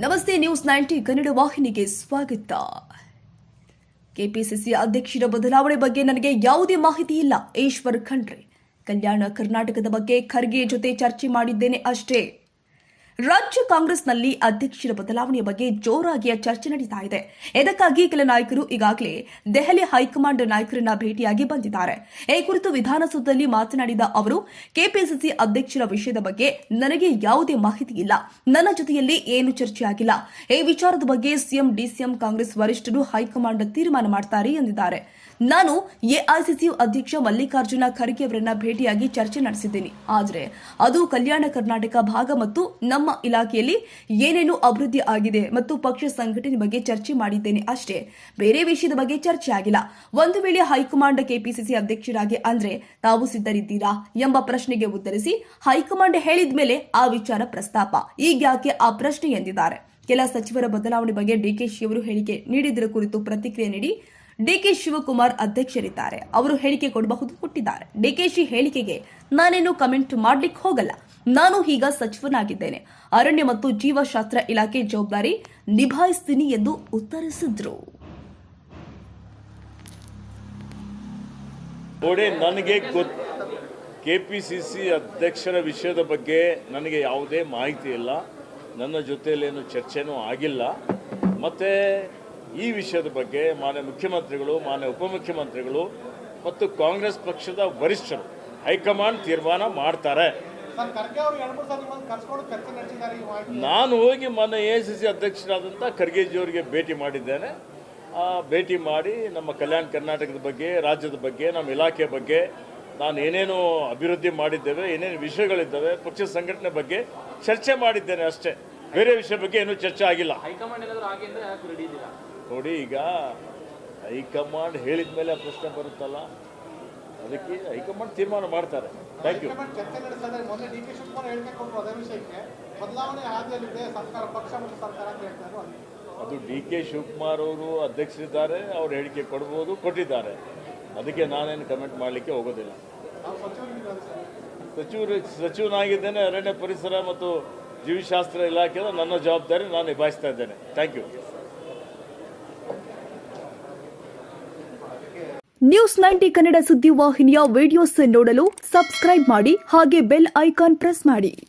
ನಮಸ್ತೆ, news ninety Kannada ವಾಹಿನಿಗೆ ಸ್ವಾಗತ. ಕೆಪಿಸಿಸಿ ಅಧ್ಯಕ್ಷರ ಬದಲಾವಣೆ ಬಗ್ಗೆ ನನಗೆ ಯಾವುದೇ ಮಾಹಿತಿ ಇಲ್ಲ. ಈಶ್ವರ್ ಖಂಡ್ರೆ, ಕಲ್ಯಾಣ ಕರ್ನಾಟಕದ ಬಗ್ಗೆ ಖರ್ಗೆ ಜೊತೆ ಚರ್ಚೆ ಮಾಡಿದ್ದೇನೆ ಅಷ್ಟೇ. ರಾಜ್ಯ ಕಾಂಗ್ರೆಸ್ನಲ್ಲಿ ಅಧ್ಯಕ್ಷರ ಬದಲಾವಣೆಯ ಬಗ್ಗೆ ಜೋರಾಗಿಯ ಚರ್ಚೆ ನಡೀತಾ ಇದೆ. ಇದಕ್ಕಾಗಿ ಕೆಲ ನಾಯಕರು ಈಗಾಗಲೇ ದೆಹಲಿ ಹೈಕಮಾಂಡ್ ನಾಯಕರನ್ನ ಭೇಟಿಯಾಗಿ ಬಂದಿದ್ದಾರೆ. ಈ ಕುರಿತು ವಿಧಾನಸೌಧದಲ್ಲಿ ಮಾತನಾಡಿದ ಅವರು, ಕೆಪಿಸಿಸಿ ಅಧ್ಯಕ್ಷರ ವಿಷಯದ ಬಗ್ಗೆ ನನಗೆ ಯಾವುದೇ ಮಾಹಿತಿ ಇಲ್ಲ. ನನ್ನ ಜೊತೆಯಲ್ಲಿ ಏನು ಚರ್ಚೆಯಾಗಿಲ್ಲ ಈ ವಿಚಾರದ ಬಗ್ಗೆ ಸಿಎಂ, ಡಿಸಿಎಂ ಕಾಂಗ್ರೆಸ್ ವರಿಷ್ಠರು ಹೈಕಮಾಂಡ್ ತೀರ್ಮಾನ ಮಾಡ್ತಾರೆ ಎಂದಿದ್ದಾರೆ. ನಾನು ಎಐಸಿಸಿ ಅಧ್ಯಕ್ಷ ಮಲ್ಲಿಕಾರ್ಜುನ ಖರ್ಗೆ ಅವರನ್ನ ಭೇಟಿಯಾಗಿ ಚರ್ಚೆ ನಡೆಸಿದ್ದೀನಿ. ಆದರೆ ಅದು ಕಲ್ಯಾಣ ಕರ್ನಾಟಕ ಭಾಗ ಮತ್ತು ನಮ್ಮ ಇಲಾಖೆಯಲ್ಲಿ ಏನೇನು ಅಭಿವೃದ್ಧಿ ಆಗಿದೆ ಮತ್ತು ಪಕ್ಷ ಸಂಘಟನೆ ಬಗ್ಗೆ ಚರ್ಚೆ ಮಾಡಿದ್ದೇನೆ ಅಷ್ಟೇ. ಬೇರೆ ವಿಷಯದ ಬಗ್ಗೆ ಚರ್ಚೆ ಆಗಿಲ್ಲ. ಒಂದು ವೇಳೆ ಹೈಕಮಾಂಡ್ ಕೆಪಿಸಿಸಿ ಅಧ್ಯಕ್ಷರಾಗಿ ಅಂದ್ರೆ ತಾವು ಸಿದ್ಧರಿದ್ದೀರಾ ಎಂಬ ಪ್ರಶ್ನೆಗೆ ಉತ್ತರಿಸಿ ಹೈಕಮಾಂಡ್ ಹೇಳಿದ ಮೇಲೆ ಆ ವಿಚಾರ ಪ್ರಸ್ತಾಪ. ಈಗ ಯಾಕೆ ಆ ಪ್ರಶ್ನೆ ಎಂದಿದ್ದಾರೆ? ಕೆಲ ಸಚಿವರ ಬದಲಾವಣೆ ಬಗ್ಗೆ ಡಿಕೆಶಿ ಅವರು ಹೇಳಿಕೆ ನೀಡಿದ್ರ ಕುರಿತು ಪ್ರತಿಕ್ರಿಯೆ ನೀಡಿ ಡಿಕೆ ಶಿವಕುಮಾರ್ ಅಧ್ಯಕ್ಷರಿದ್ದಾರೆ. ಅವರು ಹೇಳಿಕೆ ಕೊಡಬಹುದು ಕೊಟ್ಟಿದ್ದಾರೆ. ಡಿಕೆಶಿ ಹೇಳಿಕೆಗೆ ನಾನೇನು ಕಮೆಂಟ್ ಮಾಡ್ಲಿಕ್ಕೆ ಹೋಗಲ್ಲ. ನಾನು ಈಗ ಸಚಿವನಾಗಿದ್ದೇನೆ. ಅರಣ್ಯ ಮತ್ತು ಜೀವಶಾಸ್ತ್ರ ಇಲಾಖೆ ಜವಾಬ್ದಾರಿ ನಿಭಾಯಿಸ್ತೀನಿ ಎಂದು ಉತ್ತರಿಸಿದ್ರು. ನೋಡಿ, ನನಗೆ ಕೆ ಪಿ ಸಿ ಸಿ ಅಧ್ಯಕ್ಷರ ವಿಷಯದ ಬಗ್ಗೆ ನನಗೆ ಯಾವುದೇ ಮಾಹಿತಿ ಇಲ್ಲ. ನನ್ನ ಜೊತೆಯಲ್ಲೇನು ಚರ್ಚೆನೂ ಆಗಿಲ್ಲ. ಮತ್ತು ಈ ವಿಷಯದ ಬಗ್ಗೆ ಮಾನ್ಯ ಮುಖ್ಯಮಂತ್ರಿಗಳು, ಮಾನ್ಯ ಉಪಮುಖ್ಯಮಂತ್ರಿಗಳು ಮತ್ತು ಕಾಂಗ್ರೆಸ್ ಪಕ್ಷದ ವರಿಷ್ಠರು ಹೈಕಮಾಂಡ್ ತೀರ್ಮಾನ ಮಾಡ್ತಾರೆ. ನಾನು ಹೋಗಿ ಮೊನ್ನೆ ಎ ಸಿ ಸಿ ಅಧ್ಯಕ್ಷರಾದಂಥ ಖರ್ಗೆಜಿಯವರಿಗೆ ಭೇಟಿ ಮಾಡಿದ್ದೇನೆ. ಆ, ಭೇಟಿ ಮಾಡಿ ನಮ್ಮ ಕಲ್ಯಾಣ ಕರ್ನಾಟಕದ ಬಗ್ಗೆ ರಾಜ್ಯದ ಬಗ್ಗೆ ನಮ್ಮ ಇಲಾಖೆ ಬಗ್ಗೆ ನಾನು ಏನೇನು ಅಭಿವೃದ್ಧಿ ಮಾಡಿದ್ದೇವೆ ಏನೇನು ವಿಷಯಗಳಿದ್ದಾವೆ ಪಕ್ಷ ಸಂಘಟನೆ ಬಗ್ಗೆ ಚರ್ಚೆ ಮಾಡಿದ್ದೇನೆ ಅಷ್ಟೇ. ಬೇರೆ ವಿಷಯ ಬಗ್ಗೆ ಏನೂ ಚರ್ಚೆ ಆಗಿಲ್ಲ. ನೋಡಿ ಈಗ ಹೈಕಮಾಂಡ್ ಹೇಳಿದ ಮೇಲೆ ಆ ಪ್ರಶ್ನೆ ಬರುತ್ತಲ್ಲ. ಅದಕ್ಕೆ ಹೈಕಮಾಂಡ್ ತೀರ್ಮಾನ ಮಾಡ್ತಾರೆ. ಥ್ಯಾಂಕ್ ಯು ಚರ್ಚೆ ನಡೆಸಿದ್ರೆ ಮೊನ್ನೆ ಡಿ ಕೆ ಶಿವಕುಮಾರ್ ಹೇಳಿಕೆ ಕೊಟ್ಟರು ಅದೇ ವಿಷಯಕ್ಕೆ. ಬದಲಾವಣೆ ಹಾದಿಯಲ್ಲಿದೆ ಸರ್ಕಾರ ಪಕ್ಷ ಮತ್ತು ಸರ್ಕಾರ ಅಂತ ಹೇಳ್ತಾರೆ ಅದು ಡಿ ಕೆ ಶಿವಕುಮಾರ್ ಅವರು ಅಧ್ಯಕ್ಷರಿದ್ದಾರೆ ಅವ್ರು ಹೇಳಿಕೆ ಕೊಡ್ಬೋದು ಕೊಟ್ಟಿದ್ದಾರೆ. ಅದಕ್ಕೆ ನಾನೇನು ಕಮೆಂಟ್ ಮಾಡಲಿಕ್ಕೆ ಹೋಗೋದಿಲ್ಲ. ಸಚಿವರು ಸಚಿವನಾಗಿದ್ದೇನೆ ಅರಣ್ಯ ಪರಿಸರ ಮತ್ತು ಜೀವಿಶಾಸ್ತ್ರ ಇಲಾಖೆಯ ನನ್ನ ಜವಾಬ್ದಾರಿ ನಾನು ನಿಭಾಯಿಸ್ತಾ ಇದ್ದೇನೆ. Thank you news ninety Kannada ಸುದ್ದಿ ವಾಹಿನಿಯ ವಿಡಿಯೋಸ್ ನೋಡಲು ಸಬ್ಸ್ಕ್ರೈಬ್ ಮಾಡಿ ಹಾಗೆ ಬೆಲ್ ಐಕಾನ್ ಪ್ರೆಸ್ ಮಾಡಿ.